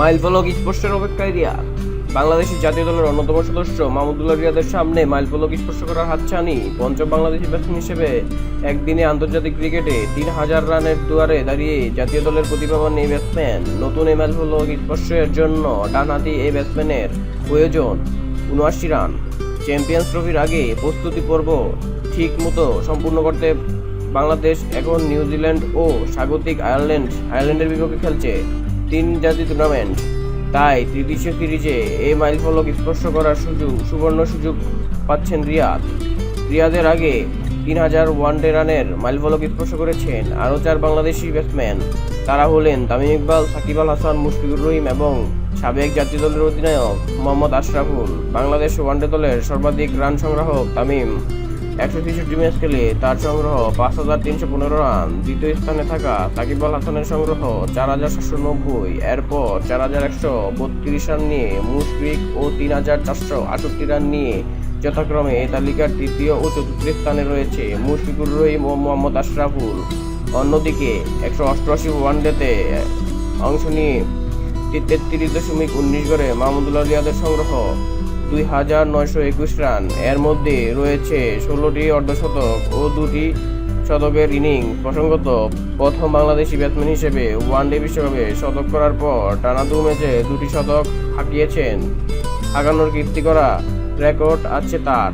Mile ফলক স্পর্শের অপেক্ষায় রিয়াদ বাংলাদেশের জাতীয় দলের অন্যতম সদস্য মাহমুদুল্লাহ রিয়াদের সামনে মাইল ফলক স্পর্শ করার হাতছানি পঞ্চম বাংলাদেশি ব্যাটসম্যান হিসেবে একদিনে আন্তর্জাতিক ক্রিকেটে তিন হাজার রানের দুয়ারে দাঁড়িয়ে জাতীয় দলের প্রতিভাবান এই ব্যাটসম্যান নতুন এই মাইল ফলক স্পর্শের জন্য ডানহাতি এই ব্যাটসম্যানের প্রয়োজন উনআশি রান। চ্যাম্পিয়ন্স ট্রফির আগে প্রস্তুতি পর্ব ঠিক মতো সম্পূর্ণ করতে বাংলাদেশ, এখন নিউজিল্যান্ড ও স্বাগতিক আয়ারল্যান্ড, আয়ারল্যান্ডের বিপক্ষে খেলছে। তিন জাতীয় টুর্নামেন্ট তাই তৃতীয় সিরিজে এই মাইল ফলক স্পর্শ করার সুযোগ সুবর্ণ সুযোগ পাচ্ছেন রিয়াদ। রিয়াদের আগে তিন হাজার ওয়ানডে রানের মাইল ফলক স্পর্শ করেছেন আরও চার বাংলাদেশি ব্যাটসম্যান তারা হলেন তামিম ইকবাল, সাকিব আল হাসান, মুশফিকুর রহিম এবং সাবেক জাতীয় দলের অধিনায়ক মোহাম্মদ আশরাফুল। বাংলাদেশ ওয়ানডে দলের সর্বাধিক রান সংগ্রাহক তামিম। একশো তেষট্টি ম্যাচ খেলে তার সংগ্রহ পাঁচ হাজার তিনশো পনেরো রান। দ্বিতীয় স্থানে থাকা সাকিব হাসানের সংগ্রহ চার হাজার সাতশো নব্বই। এরপর চার হাজার একশো বত্রিশ রান নিয়ে মুশফিক ও তিন হাজার চারশো আটষট্টি রান নিয়ে যথাক্রমে এই তালিকার তৃতীয় ও চতুর্থ স্থানে রয়েছে মুশফিকুর রহিম ও মোহাম্মদ আশরাফুল। অন্যদিকে একশো অষ্টআশি ওয়ানডেতে অংশ নিয়ে তেত্রিশ দশমিক উনিশ করে মাহমুদুল্লাহ রিয়াদের সংগ্রহ দুই হাজার নয়শো একুশ রান। এর মধ্যে রয়েছে ষোলোটি অর্ধশতক ও দুটি শতকের ইনিং। প্রসঙ্গত, প্রথম বাংলাদেশি ব্যাটসম্যান হিসেবে ওয়ান ডে বিশ্বকাপে শতক করার পর টানা দু ম্যাচে দুটি শতক হাঁকিয়েছেন। আগানোর কীর্তি করা রেকর্ড আছে তার।